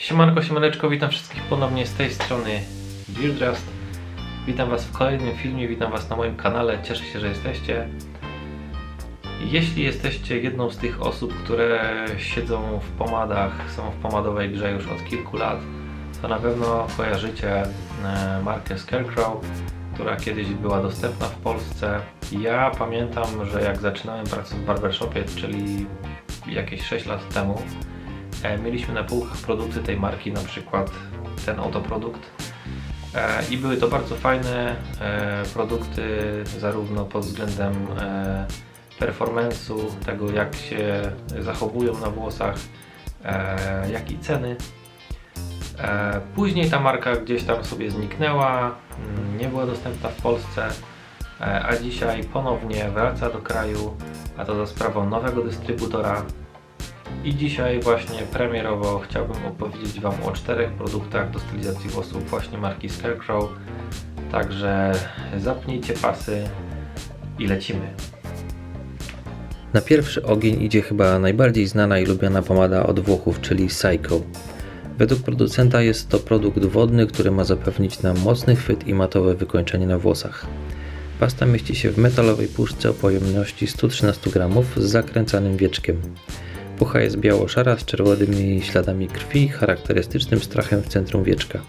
Siemanko, siemaneczko, witam wszystkich ponownie z tej strony Beardrust. Witam Was w kolejnym filmie, witam Was na moim kanale, cieszę się, że jesteście. Jeśli jesteście jedną z tych osób, które siedzą w pomadach, są w pomadowej grze już od kilku lat, to na pewno kojarzycie e, markę Scarecrow, która kiedyś była dostępna w Polsce. Ja pamiętam, że jak zaczynałem pracę w barbershopie, czyli jakieś 6 lat temu, Mieliśmy na półkach produkty tej marki, na przykład ten oto produkt. E, I były to bardzo fajne e, produkty, zarówno pod względem e, performance'u, tego jak się zachowują na włosach, e, jak i ceny. E, Później ta marka gdzieś tam sobie zniknęła, mm, nie była dostępna w Polsce, e, a dzisiaj ponownie wraca do kraju, a to za sprawą nowego dystrybutora, i dzisiaj właśnie premierowo chciałbym opowiedzieć Wam o czterech produktach do stylizacji włosów właśnie marki Scarecrow. Także zapnijcie pasy i lecimy. Na pierwszy ogień idzie chyba najbardziej znana i lubiana pomada od Włochów, czyli Psycho. Według producenta jest to produkt wodny, który ma zapewnić nam mocny chwyt i matowe wykończenie na włosach. Pasta mieści się w metalowej puszce o pojemności 113 g z zakręcanym wieczkiem. Pucha jest biało-szara z czerwonymi śladami krwi, charakterystycznym strachem w centrum wieczka.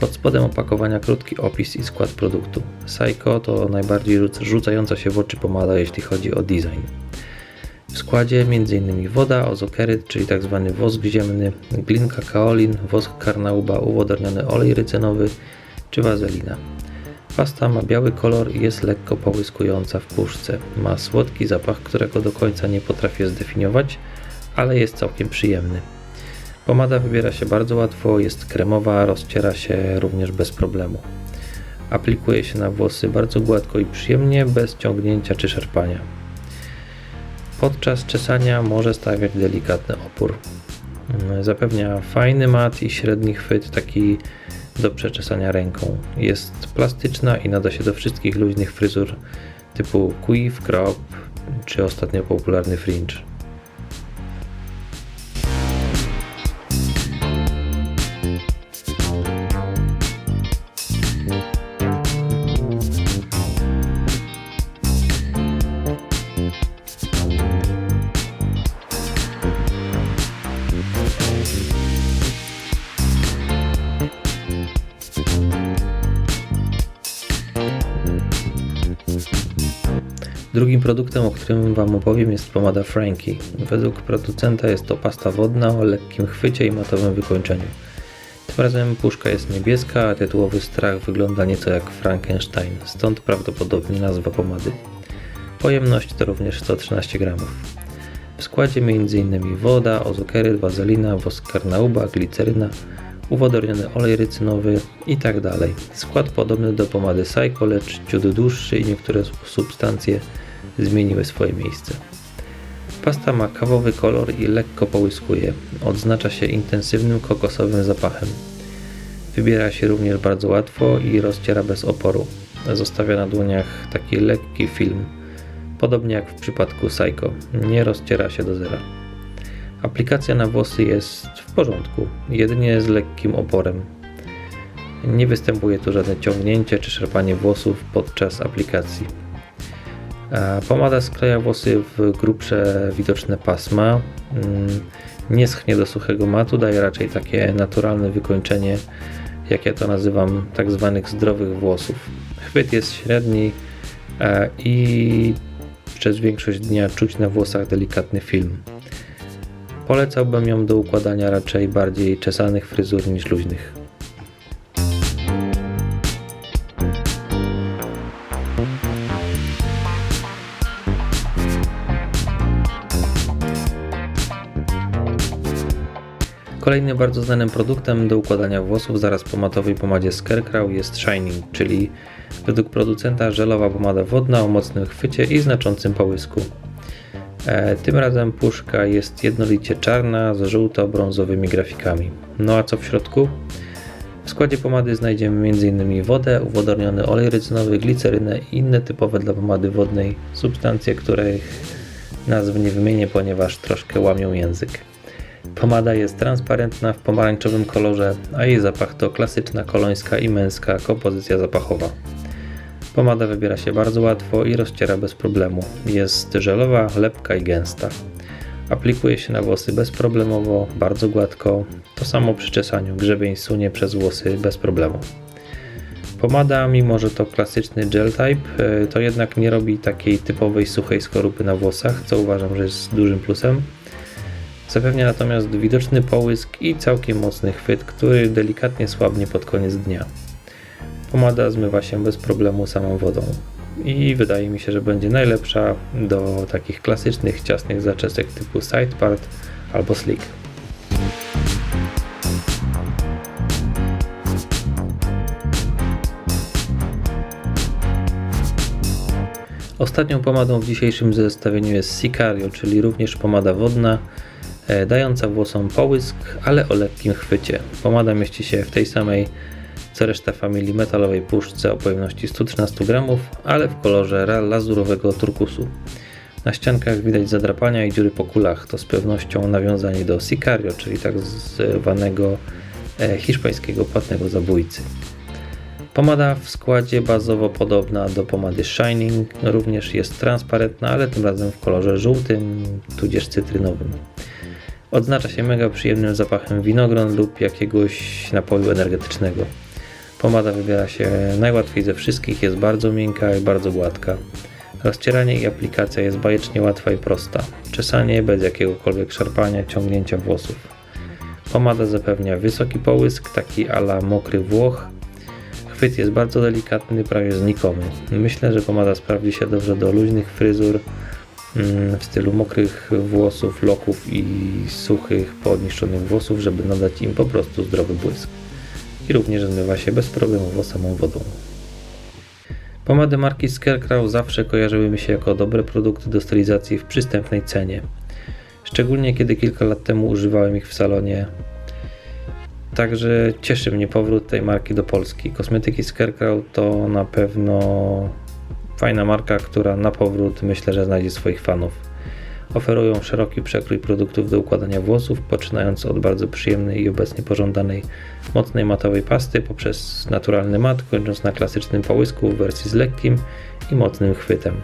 Pod spodem opakowania krótki opis i skład produktu. Psycho to najbardziej rzucająca się w oczy pomada, jeśli chodzi o design. W składzie m.in. woda, ozokeryt, czyli tzw. wosk ziemny, glinka kaolin, wosk karnauba, uwodorniony olej rycenowy czy wazelina. Pasta ma biały kolor i jest lekko połyskująca w puszce. Ma słodki zapach, którego do końca nie potrafię zdefiniować, ale jest całkiem przyjemny. Pomada wybiera się bardzo łatwo, jest kremowa, rozciera się również bez problemu. Aplikuje się na włosy bardzo gładko i przyjemnie, bez ciągnięcia czy szarpania. Podczas czesania może stawiać delikatny opór. Zapewnia fajny mat i średni chwyt, taki do przeczesania ręką. Jest plastyczna i nada się do wszystkich luźnych fryzur typu quiff, crop czy ostatnio popularny fringe. Drugim produktem, o którym Wam opowiem jest pomada Frankie. Według producenta jest to pasta wodna o lekkim chwycie i matowym wykończeniu. Tym razem puszka jest niebieska, a tytułowy strach wygląda nieco jak Frankenstein, stąd prawdopodobnie nazwa pomady. Pojemność to również 113 g. W składzie m.in. woda, ozokeryt, wazelina, wosk karnauba, gliceryna, uwodorniony olej rycynowy itd. Tak Skład podobny do pomady Psycho, lecz ciut dłuższy i niektóre substancje zmieniły swoje miejsce. Pasta ma kawowy kolor i lekko połyskuje. Odznacza się intensywnym kokosowym zapachem. Wybiera się również bardzo łatwo i rozciera bez oporu. Zostawia na dłoniach taki lekki film, podobnie jak w przypadku Psycho. Nie rozciera się do zera. Aplikacja na włosy jest w porządku, jedynie z lekkim oporem. Nie występuje tu żadne ciągnięcie czy szarpanie włosów podczas aplikacji. Pomada skleja włosy w grubsze widoczne pasma. Mm, nie schnie do suchego matu, daje raczej takie naturalne wykończenie, jak ja to nazywam, tak zwanych zdrowych włosów. Chwyt jest średni i przez większość dnia czuć na włosach delikatny film. Polecałbym ją do układania raczej bardziej czesanych fryzur niż luźnych. Kolejnym bardzo znanym produktem do układania włosów zaraz po matowej pomadzie Scarecrow jest Shining, czyli według producenta żelowa pomada wodna o mocnym chwycie i znaczącym połysku. E, tym razem puszka jest jednolicie czarna z żółto-brązowymi grafikami. No a co w środku? W składzie pomady znajdziemy m.in. wodę, uwodorniony olej rycynowy, glicerynę i inne typowe dla pomady wodnej substancje, których nazw nie wymienię, ponieważ troszkę łamią język. Pomada jest transparentna w pomarańczowym kolorze, a jej zapach to klasyczna kolońska i męska kompozycja zapachowa. Pomada wybiera się bardzo łatwo i rozciera bez problemu. Jest żelowa, lepka i gęsta. Aplikuje się na włosy bezproblemowo, bardzo gładko. To samo przy czesaniu. Grzebień sunie przez włosy bez problemu. Pomada, mimo że to klasyczny gel type, e, to jednak nie robi takiej typowej suchej skorupy na włosach, co uważam, że jest dużym plusem. Zapewnia natomiast widoczny połysk i całkiem mocny chwyt, który delikatnie słabnie pod koniec dnia. Pomada zmywa się bez problemu samą wodą i wydaje mi się, że będzie najlepsza do takich klasycznych ciasnych zaczesek typu side part albo slick. Ostatnią pomadą w dzisiejszym zestawieniu jest Sicario, czyli również pomada wodna, e, dająca włosom połysk, ale o lekkim chwycie. Pomada mieści się w tej samej co reszta familii metalowej puszce o pojemności 113 gramów, ale w kolorze lazurowego turkusu. Na ściankach widać zadrapania i dziury po kulach, to z pewnością nawiązanie do Sicario, czyli tak zwanego e, hiszpańskiego płatnego zabójcy. Pomada w składzie bazowo podobna do pomady Shining, również jest transparentna, ale tym razem w kolorze żółtym, tudzież cytrynowym. Odznacza się mega przyjemnym zapachem winogron lub jakiegoś napoju energetycznego. Pomada wybiera się najłatwiej ze wszystkich, jest bardzo miękka i bardzo gładka. Rozcieranie i aplikacja jest bajecznie łatwa i prosta. Czesanie bez jakiegokolwiek szarpania, ciągnięcia włosów. Pomada zapewnia wysoki połysk, taki ala mokry włoch. Chwyt jest bardzo delikatny, prawie znikomy. Myślę, że pomada sprawdzi się dobrze do luźnych fryzur mm, w stylu mokrych włosów, loków i suchych, podniszczonych włosów, żeby nadać im po prostu zdrowy błysk i również zmywa się bezproblemowo samą wodą. Pomady marki Scarecrow zawsze kojarzyły mi się jako dobre produkty do stylizacji w przystępnej cenie. Szczególnie kiedy kilka lat temu używałem ich w salonie. Także cieszy mnie powrót tej marki do Polski. Kosmetyki Scarecrow to na pewno fajna marka, która na powrót myślę, że znajdzie swoich fanów. Oferują szeroki przekrój produktów do układania włosów, poczynając od bardzo przyjemnej i obecnie pożądanej mocnej matowej pasty poprzez naturalny mat, kończąc na klasycznym połysku w wersji z lekkim i mocnym chwytem.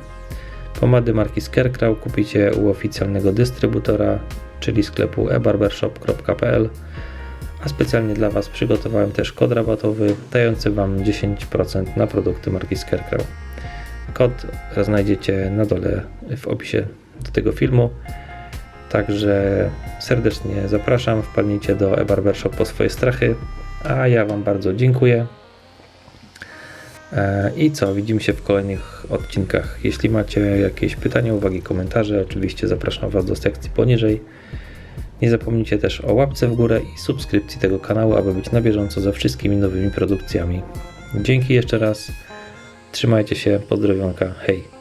Pomady marki Scarecrow kupicie u oficjalnego dystrybutora, czyli sklepu ebarbershop.pl, a specjalnie dla Was przygotowałem też kod rabatowy dający Wam 10% na produkty marki Scarecrow. Kod znajdziecie na dole w opisie do tego filmu. Także serdecznie zapraszam, wpadnijcie do eBarbershop po swoje strachy, a ja Wam bardzo dziękuję. E, I co, widzimy się w kolejnych odcinkach. Jeśli macie jakieś pytania, uwagi, komentarze, oczywiście zapraszam Was do sekcji poniżej. Nie zapomnijcie też o łapce w górę i subskrypcji tego kanału, aby być na bieżąco ze wszystkimi nowymi produkcjami. Dzięki jeszcze raz. Trzymajcie się, pozdrowionka, hej.